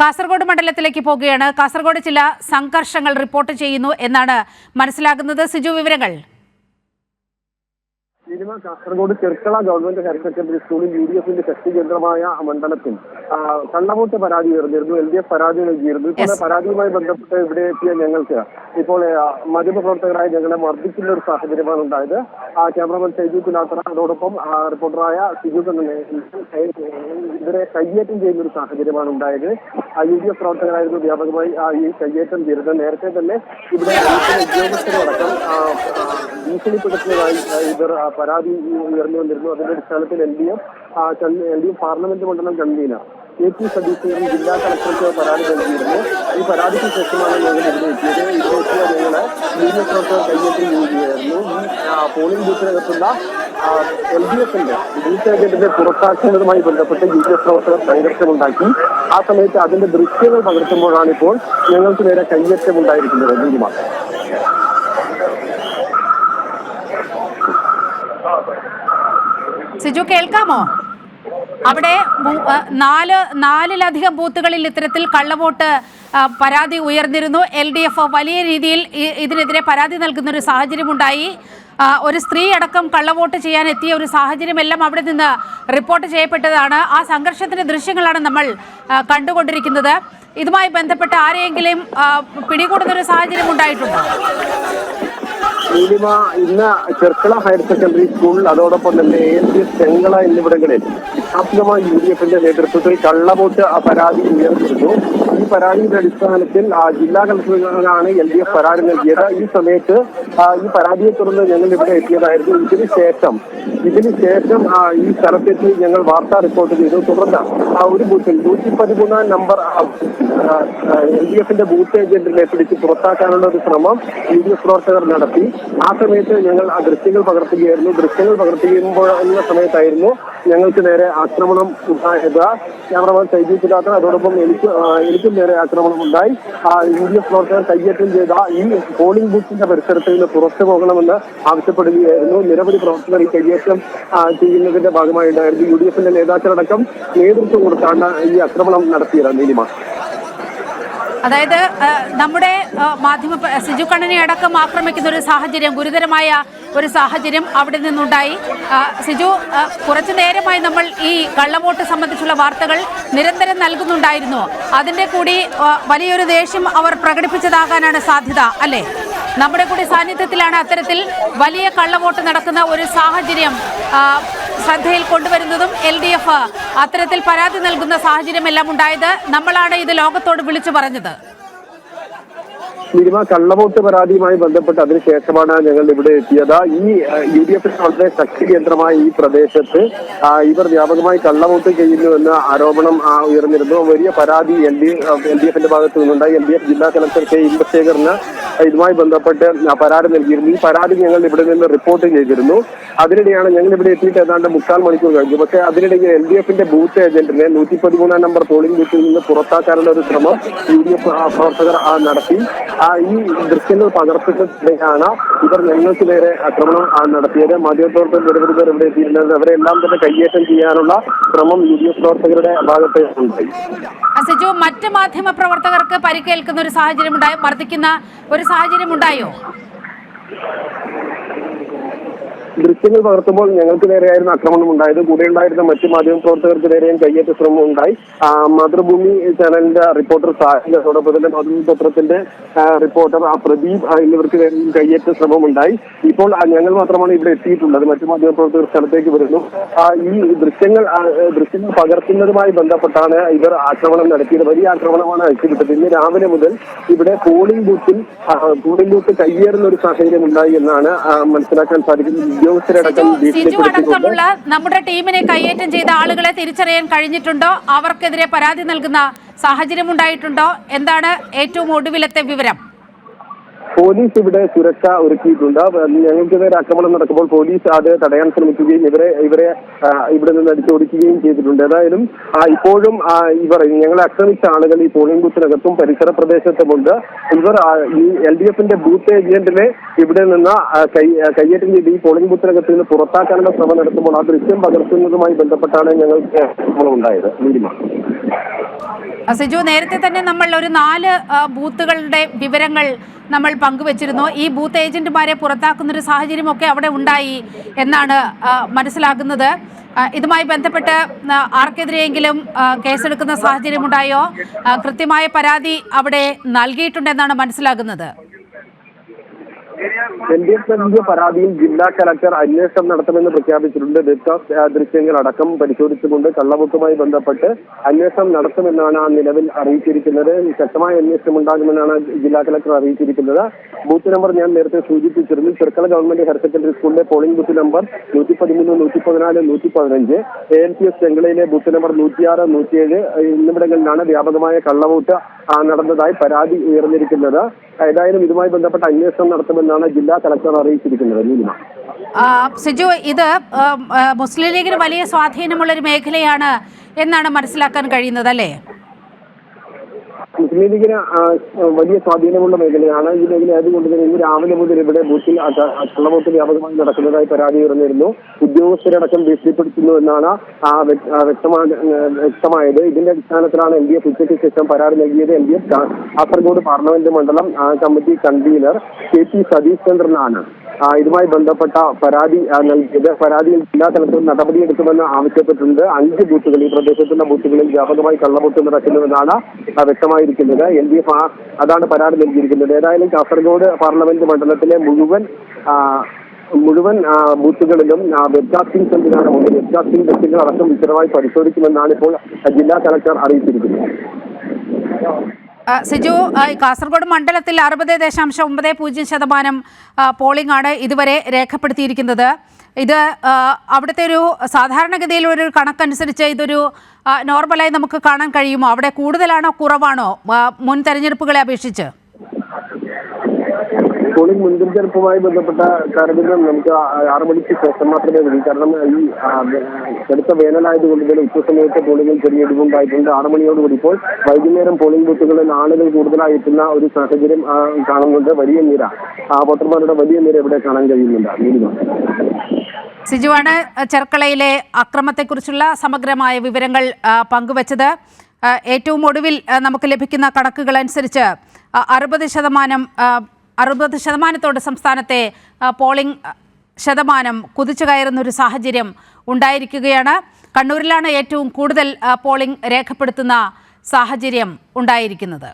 കാസർഗോഡ് മണ്ഡലത്തിലേക്ക് പോകുകയാണ്. കാസർഗോഡ് ചില സംഘർഷങ്ങൾ റിപ്പോർട്ട് ചെയ്യുന്നു എന്നാണ് മനസ്സിലാക്കുന്നത് സിജു വിവരങ്ങൾ. Cinema Kasaragod Cherkala government higher secondary സ്കൂളിൽ യു ഡി എഫിന്റെ ശക്തി കേന്ദ്രമായ മണ്ഡലത്തിൽ കള്ളവോട്ട് പരാതി ഉയർന്നിരുന്നു എൽ ഡി എഫ് പരാതി നൽകിയിരുന്നു. ഇപ്പോൾ. പരാതിയുമായി ബന്ധപ്പെട്ട് ഇവിടെ എത്തിയ ഞങ്ങൾക്ക് ഇപ്പോൾ മാധ്യമ പ്രവർത്തകരായ ഞങ്ങളെ മർദ്ദിക്കുന്ന ഒരു സാഹചര്യമാണ് ഉണ്ടായത്. ആ ക്യാമറമാൻ ഷൈജു കുലാത്ര അതോടൊപ്പം റിപ്പോർട്ടറായ സിജു ഇവരെ കയ്യേറ്റം ചെയ്യുന്ന ഒരു സാഹചര്യമാണ് ഉണ്ടായത്. യു ഡി എഫ് പ്രവർത്തകരായിരുന്നു വ്യാപകമായി ഈ കയ്യേറ്റം ചെയ്തത്. നേരത്തെ തന്നെ ഇവിടെ ഉദ്യോഗസ്ഥരടക്കം ആ, ഭീഷണിപ്പെടുത്തുന്നതായി ഇവർ ആ, പരാതി ഉയർന്നു വന്നിരുന്നു. അതിന്റെ അടിസ്ഥാനത്തിൽ L D F L D F parliament മണ്ഡലം കൺവീനർ എ പി സതീശൻ ജില്ലാ കളക്ടർക്ക് പരാതി നൽകിയിരുന്നു. ഈ പരാതിക്ക് ശേഷമാണ് ഞങ്ങൾ ഇവിടെ എത്തിയത്. ഇവിടെ എത്തിയ ഞങ്ങൾ യു പ്രവർത്തകർ കൈയേറ്റം ചെയ്യുകയായിരുന്നു. ഈ പോളിംഗ് ബൂത്തിനകത്തുള്ള എൽ ഡി എഫിന്റെ ബൂത്ത് ഏജന്റിനെ പുറത്താക്കുന്നതുമായി ബന്ധപ്പെട്ട് യു ഡി എഫ് പ്രവർത്തകർ സംഘർഷമുണ്ടാക്കി ആ സമയത്ത് അതിന്റെ ദൃശ്യങ്ങൾ പകർത്തുമ്പോഴാണ് ഇപ്പോൾ ഞങ്ങൾക്ക് നേരെ കയ്യേറ്റം ഉണ്ടായിരിക്കുന്നത്. സിജു കേൾക്കാമോ? അവിടെ നാല് നാലിലധികം ബൂത്തുകളിൽ ഇത്തരത്തിൽ കള്ളവോട്ട് പരാതി ഉയർന്നിരുന്നു. എൽ ഡി എഫ് വലിയ രീതിയിൽ ഇതിനെതിരെ പരാതി നൽകുന്ന ഒരു സാഹചര്യമുണ്ടായി ഒരു സ്ത്രീ അടക്കം കള്ളവോട്ട് ചെയ്യാൻ എത്തിയ ഒരു സാഹചര്യമെല്ലാം അവിടെ നിന്ന് റിപ്പോർട്ട് ചെയ്യപ്പെട്ടതാണ്. ആ സംഘർഷത്തിന്റെ ദൃശ്യങ്ങളാണ് നമ്മൾ കണ്ടുകൊണ്ടിരിക്കുന്നത്. ഇതുമായി ബന്ധപ്പെട്ട് ആരെയെങ്കിലും പിടികൂടുന്ന ഒരു സാഹചര്യം ഉണ്ടായിട്ടുണ്ടോ നീലിമ ഇന്ന് ചെർക്കള ഹയർ സെക്കൻഡറി സ്കൂൾ അതോടൊപ്പം തന്നെ എ എസ് എസ് ചെങ്കള എന്നിവിടങ്ങളിൽ വിശ്വാസികമായ യു ഡി എഫിന്റെ നേതൃത്വത്തിൽ കള്ളവോട്ട് പരാതി ഉയർന്നിരുന്നു. ഈ പരാതിയുടെ അടിസ്ഥാനത്തിൽ ജില്ലാ കളക്ടറാണ് എൽ ഡി എഫ് പരാതി നൽകിയത്. ഈ സമയത്ത് ഈ പരാതിയെ തുടർന്ന് ഞങ്ങൾ ഇവിടെ എത്തിയതായിരുന്നു. ഇതിനു ശേഷം ഇതിനു ശേഷം ഈ സ്ഥലത്തെത്തി ഞങ്ങൾ വാർത്താ റിപ്പോർട്ട് ചെയ്തു. തുടർന്ന് ആ, ഒരു ബൂത്തിൽ നൂറ്റി പതിമൂന്നാം നമ്പർ എൽ ഡി എഫിന്റെ ബൂത്ത് ഏജന്റിനെ പിടിച്ച് പുറത്താക്കാനുള്ള ഒരു ശ്രമം യു ഡി എഫ് പ്രവർത്തകർ നടത്തി. ആ സമയത്ത് ഞങ്ങൾ ആ ദൃശ്യങ്ങൾ പകർത്തുകയായിരുന്നു. ദൃശ്യങ്ങൾ പകർത്തിക്കുമ്പോൾ എന്ന സമയത്തായിരുന്നു ഞങ്ങൾക്ക് നേരെ ആക്രമണം ഉണ്ടായത്. ക്യാമറമാൻ സൈജി സുധാകർ അതോടൊപ്പം എനിക്ക് എനിക്കും നേരെ ആക്രമണം ഉണ്ടായി. യു ഡി എഫ് പ്രവർത്തകർ കയ്യേറ്റം ചെയ്ത ഈ പോളിംഗ് ബൂത്തിന്റെ പരിസരത്ത് നിന്ന് പുറത്തു പോകണമെന്ന് ആവശ്യപ്പെടുകയായിരുന്നു. നിരവധി പ്രവർത്തകർ ഈ കയ്യേറ്റം ചെയ്യുന്നതിന്റെ ഭാഗമായി ഉണ്ടായിരുന്നു യു ഡി എഫിന്റെ നേതാക്കളടക്കം നേതൃത്വം കൊടുത്താണ് ഈ ആക്രമണം നടത്തിയത് നീലിമ. അതായത് നമ്മുടെ മാധ്യമ സിജു കണ്ണനെ അടക്കം ആക്രമിക്കുന്ന ഒരു സാഹചര്യം ഗുരുതരമായ ഒരു സാഹചര്യം അവിടെ നിന്നുണ്ടായി. സിജു കുറച്ചു നേരമായി നമ്മൾ ഈ കള്ളവോട്ട് സംബന്ധിച്ചുള്ള വാർത്തകൾ നിരന്തരം നൽകുന്നുണ്ടായിരുന്നു. അതിന്റെ കൂടി വലിയൊരു ദേഷ്യം അവർ പ്രകടിപ്പിച്ചതാകാനാണ് സാധ്യത അല്ലേ? നമ്മുടെ കൂടി സാന്നിധ്യത്തിലാണ് അത്തരത്തിൽ വലിയ കള്ളവോട്ട് നടക്കുന്ന ഒരു സാഹചര്യം ശ്രദ്ധയിൽ കൊണ്ടുവരുന്നതും എൽ ഡി എഫ് അത്തരത്തിൽ പരാതി നൽകുന്ന സാഹചര്യമെല്ലാം ഉണ്ടായത് നമ്മളാണ് ഇത് ലോകത്തോട് വിളിച്ചു പറഞ്ഞത്. സിനിമ കള്ളവോട്ട് പരാതിയുമായി ബന്ധപ്പെട്ട് അതിനുശേഷമാണ് ഞങ്ങൾ ഇവിടെ എത്തിയത്. ഈ യു ഡി എഫിന് വളരെ ശക്തി കേന്ദ്രമായ ഈ പ്രദേശത്ത് ഇവർ വ്യാപകമായി കള്ളവോട്ട് ചെയ്യുന്നു എന്ന ആരോപണം ഉയർന്നിരുന്നു. വലിയ പരാതി എൽ ഡി എൽ ഡി എഫിന്റെ ഭാഗത്തു നിന്നുണ്ടായി. എൽ ഡി എഫ് ജില്ലാ കലക്ടർ കെ ഇന്ദ്രശേഖറിന് ഇതുമായി ബന്ധപ്പെട്ട് പരാതി നൽകിയിരുന്നു. ഈ പരാതി ഞങ്ങൾ ഇവിടെ നിന്ന് റിപ്പോർട്ട് ചെയ്തിരുന്നു. അതിനിടെയാണ് ഞങ്ങൾ ഇവിടെ എത്തിയിട്ട് ഏതാണ്ട് മുക്കാൽ മണിക്കൂർ കഴിഞ്ഞു. പക്ഷേ അതിനിടയിൽ എൽ ഡി എഫിന്റെ ബൂത്ത് ഏജന്റിനെ നൂറ്റി പതിമൂന്നാം നമ്പർ പോളിംഗ് ബൂത്തിൽ നിന്ന് പുറത്താക്കാനുള്ള ഒരു ശ്രമം യു ഡി എഫ് പ്രവർത്തകർ നടത്തി. ഈ ദൃശ്യങ്ങൾ പകർത്തിട്ടാണ് ഇവർ ഞങ്ങൾക്ക് നേരെ ആക്രമണം നടത്തിയത്. മാധ്യമപ്രവർത്തകർ നിരവധി പേർ ഇവിടെ എത്തിയിരുന്നത് അവരെല്ലാം തന്നെ കയ്യേറ്റം ചെയ്യാനുള്ള ശ്രമം യു ഡി എഫ് പ്രവർത്തകരുടെ ഭാഗത്ത് ഉണ്ടായി. സിജു മറ്റ് മാധ്യമ പ്രവർത്തകർക്ക് പരിക്കേൽക്കുന്ന ഒരു സാഹചര്യം ഉണ്ടായി മർദ്ദിക്കുന്ന ഒരു സാഹചര്യം ഉണ്ടായോ ദൃശ്യങ്ങൾ പകർത്തുമ്പോൾ ഞങ്ങൾക്ക് നേരെയായിരുന്നു ആക്രമണം ഉണ്ടായത്. കൂടെ ഉണ്ടായിരുന്ന മറ്റ് മാധ്യമ പ്രവർത്തകർക്ക് നേരെയും കയ്യേറ്റ ശ്രമം ഉണ്ടായി. മാതൃഭൂമി ചാനലിന്റെ റിപ്പോർട്ടർ സാഹിബ് അതോടൊപ്പം തന്നെ മാതൃഭൂമി പത്രത്തിന്റെ റിപ്പോർട്ടർ പ്രദീപ് എന്നിവർക്ക് നേരെയും കയ്യേറ്റ ശ്രമം ഉണ്ടായി. ഇപ്പോൾ ഞങ്ങൾ മാത്രമാണ് ഇവിടെ എത്തിയിട്ടുള്ളത്. മറ്റ് മാധ്യമ പ്രവർത്തകർ സ്ഥലത്തേക്ക് വരുന്നു. ഈ ദൃശ്യങ്ങൾ ദൃശ്യങ്ങൾ പകർത്തുന്നതുമായി ബന്ധപ്പെട്ടാണ് ഇവർ ആക്രമണം നടത്തിയത്. വലിയ ആക്രമണമാണ് അയച്ചുവിട്ടത്. ഇന്ന് രാവിലെ മുതൽ ഇവിടെ പോളിംഗ് ബൂത്തിൽ പോളിംഗ് ബൂത്ത് കയ്യേറുന്ന ഒരു സാഹചര്യം ഉണ്ടായി എന്നാണ് മനസ്സിലാക്കാൻ സാധിക്കുന്നത്. ഉദ്യോഗസ്ഥരടക്കം സിജു സിജു അടക്കമുള്ള നമ്മുടെ ടീമിനെ കയ്യേറ്റം ചെയ്ത ആളുകളെ തിരിച്ചറിയാൻ കഴിഞ്ഞിട്ടുണ്ടോ? അവർക്കെതിരെ പരാതി നൽകുന്ന സാഹചര്യം ഉണ്ടായിട്ടുണ്ടോ എന്താണ് ഏറ്റവും ഒടുവിലത്തെ വിവരം? പോലീസ് ഇവിടെ സുരക്ഷ ഒരുക്കിയിട്ടുണ്ട്. ഞങ്ങൾക്ക് നേരെ ആക്രമണം നടക്കുമ്പോൾ പോലീസ് അത് തടയാൻ ശ്രമിക്കുകയും ഇവരെ ഇവരെ ഇവിടെ നിന്ന് അടിച്ചോടിക്കുകയും ചെയ്തിട്ടുണ്ട്. ഏതായാലും ഇപ്പോഴും ഇവർ ഞങ്ങളെ ആക്രമിച്ച ആളുകൾ ഈ പോളിംഗ് ബൂത്തിനകത്തും പരിസര പ്രദേശത്തുമുണ്ട്. ഇവർ ഈ എൽ ഡി എഫിന്റെ ബൂത്ത് ഏജന്റിനെ ഇവിടെ നിന്ന് കയ്യേറ്റം ചെയ്ത് ഈ പോളിംഗ് ബൂത്തിനകത്ത് നിന്ന് പുറത്താക്കാനുള്ള ശ്രമം നടത്തുമ്പോൾ ആ ദൃശ്യം പകർത്തുന്നതുമായി ബന്ധപ്പെട്ടാണ് ഞങ്ങൾക്ക് ഉണ്ടായത്. സിജു നേരത്തെ തന്നെ നമ്മൾ ഒരു നാല് ബൂത്തുകളുടെ വിവരങ്ങൾ നമ്മൾ പങ്കുവച്ചിരുന്നു. ഈ ബൂത്ത് ഏജന്റുമാരെ പുറത്താക്കുന്ന ഒരു സാഹചര്യമൊക്കെ അവിടെ ഉണ്ടായി എന്നാണ് മനസ്സിലാകുന്നത്. ഇതുമായി ബന്ധപ്പെട്ട് ആർക്കെതിരെയെങ്കിലും കേസെടുക്കുന്ന സാഹചര്യമുണ്ടായോ? കൃത്യമായ പരാതി അവിടെ നൽകിയിട്ടുണ്ടെന്നാണ് മനസ്സിലാകുന്നത്. എൽ ഡി എഫ് നൽകിയ പരാതിയിൽ ജില്ലാ കലക്ടർ അന്വേഷണം നടത്തുമെന്ന് പ്രഖ്യാപിച്ചിട്ടുണ്ട്. വെബ്കാസ്റ്റ് ദൃശ്യങ്ങൾ അടക്കം പരിശോധിച്ചുകൊണ്ട് കള്ളവോട്ടുമായി ബന്ധപ്പെട്ട് അന്വേഷണം നടത്തുമെന്നാണ് നിലവിൽ അറിയിച്ചിരിക്കുന്നത്. ശക്തമായ അന്വേഷണം ഉണ്ടാകുമെന്നാണ് ജില്ലാ കലക്ടർ അറിയിച്ചിരിക്കുന്നത്. ബൂത്ത് നമ്പർ ഞാൻ നേരത്തെ സൂചിപ്പിച്ചിരുന്നു. ചെറുക്കള ഗവൺമെന്റ് ഹയർ സെക്കൻഡറി സ്കൂളിലെ പോളിംഗ് ബൂത്ത് നമ്പർ നൂറ്റി പതിമൂന്ന് നൂറ്റി പതിനാല് നൂറ്റി പതിനഞ്ച് എ എൽ പി എസ് ചെങ്കളയിലെ ബൂത്ത് നമ്പർ നൂറ്റിയാറ് നൂറ്റിയേഴ് എന്നിവിടങ്ങളിലാണ് വ്യാപകമായ കള്ളവോട്ട് നടന്നതായി പരാതി ഉയർന്നിരിക്കുന്നത്. ഏതായാലും ഇതുമായി ബന്ധപ്പെട്ട അന്വേഷണം നടത്തുമെന്നാണ് ജില്ലാ കളക്ടർ അറിയിച്ചിരിക്കുന്നത് സിജു ഇത് മുസ്ലിം ലീഗിന് വലിയ സ്വാധീനമുള്ള ഒരു മേഖലയാണ് എന്നാണ് മനസ്സിലാക്കാൻ കഴിയുന്നത് അല്ലേ? മുസ്ലിം ലീഗിന് വലിയ സ്വാധീനമുള്ള മേഖലയാണ് ഈ മേഖല ആയതുകൊണ്ട് തന്നെ ഇന്ന് രാവിലെ മുതൽ ഇവിടെ ബൂത്തിൽ കള്ളവോട്ട് വ്യാപകമായി നടക്കുന്നതായി പരാതി ഉയർന്നിരുന്നു. ഉദ്യോഗസ്ഥരടക്കം ഭീഷണിപ്പെടുത്തുന്നു എന്നാണ് വ്യക്തമായത്. ഇതിന്റെ അടിസ്ഥാനത്തിലാണ് എൽ ഡി എഫ് ഉച്ചയ്ക്ക് ശേഷം പരാതി നൽകിയത്. L D F Kasaragod parliament മണ്ഡലം committee convener K P Satish ചന്ദ്രനാണ്. ഇതുമായി ബന്ധപ്പെട്ട പരാതി നൽകിയത്. പരാതിയിൽ ജില്ലാ തലത്തിൽ നടപടിയെടുക്കുമെന്ന് ആവശ്യപ്പെട്ടിട്ടുണ്ട്. അഞ്ച് ബൂത്തുകൾ ഈ പ്രദേശത്തുള്ള ബൂത്തുകളിൽ വ്യാപകമായി കള്ളവോട്ട് നടക്കുന്നുവെന്നാണ് വ്യക്തമായിരിക്കുന്നത്. എൽ ഡി എഫ് അതാണ് പരാതി നൽകിയിരിക്കുന്നത്. ഏതായാലും കാസർഗോഡ് പാർലമെന്റ് മണ്ഡലത്തിലെ മുഴുവൻ മുഴുവൻ ബൂത്തുകളിലും വെബ്കാസ്റ്റിംഗ് സംവിധാനമുണ്ട് വെബ്കാസ്റ്റിംഗ് ബസ്സുകൾ അടക്കം വിശദമായി പരിശോധിക്കുമെന്നാണ് ഇപ്പോൾ ജില്ലാ കലക്ടർ അറിയിച്ചിരിക്കുന്നത്. സിജു കാസർഗോഡ് മണ്ഡലത്തിൽ അറുപത് ദശാംശം ഒമ്പത് പൂജ്യം ശതമാനം പോളിംഗ് ആണ് ഇതുവരെ രേഖപ്പെടുത്തിയിരിക്കുന്നത്. ഇത് അവിടുത്തെ ഒരു സാധാരണഗതിയിൽ ഒരു കണക്കനുസരിച്ച് ഇതൊരു നോർമലായി നമുക്ക് കാണാൻ കഴിയുമോ? അവിടെ കൂടുതലാണോ കുറവാണോ? മുൻ തെരഞ്ഞെടുപ്പുകളെ അപേക്ഷിച്ച്. പോളിംഗ് മുൻകരുതലുമായി ബന്ധപ്പെട്ട കാര്യങ്ങൾ നമുക്ക് ആറു മണിക്ക് ശേഷം മാത്രമേ വരൂ കാരണം ഈ കടുത്ത വേനലായതുകൊണ്ട് തന്നെ ഉച്ചസമയത്ത് പോളിംഗിൽ ചെറിയ ഇടിവുണ്ടായിട്ടുണ്ട്. ആറു മണിയോടുകൂടി ഇപ്പോൾ വൈകുന്നേരം പോളിംഗ് ബൂത്തുകളിൽ ആളുകൾ കൂടുതലായി എത്തുന്ന ഒരു സാഹചര്യം കാണുന്നുണ്ട്. വലിയ നിര. ആ വോട്ടർമാരുടെ വലിയ നിര ഇവിടെ കാണാൻ കഴിയുന്നുണ്ട്. സിജുവാണ് ചെർക്കളയിലെ അക്രമത്തെക്കുറിച്ചുള്ള സമഗ്രമായ വിവരങ്ങൾ പങ്കുവച്ചത്. ഏറ്റവും ഒടുവിൽ നമുക്ക് ലഭിക്കുന്ന കണക്കുകൾ അനുസരിച്ച് അറുപത് ശതമാനം അറുപത് ശതമാനത്തോട് സംസ്ഥാനത്തെ പോളിംഗ് ശതമാനം കുതിച്ചു കയറുന്ന ഒരു സാഹചര്യം ഉണ്ടായിരിക്കുകയാണ്. കണ്ണൂരിലാണ് ഏറ്റവും കൂടുതൽ പോളിംഗ് രേഖപ്പെടുത്തുന്ന സാഹചര്യം ഉണ്ടായിരിക്കുന്നത്.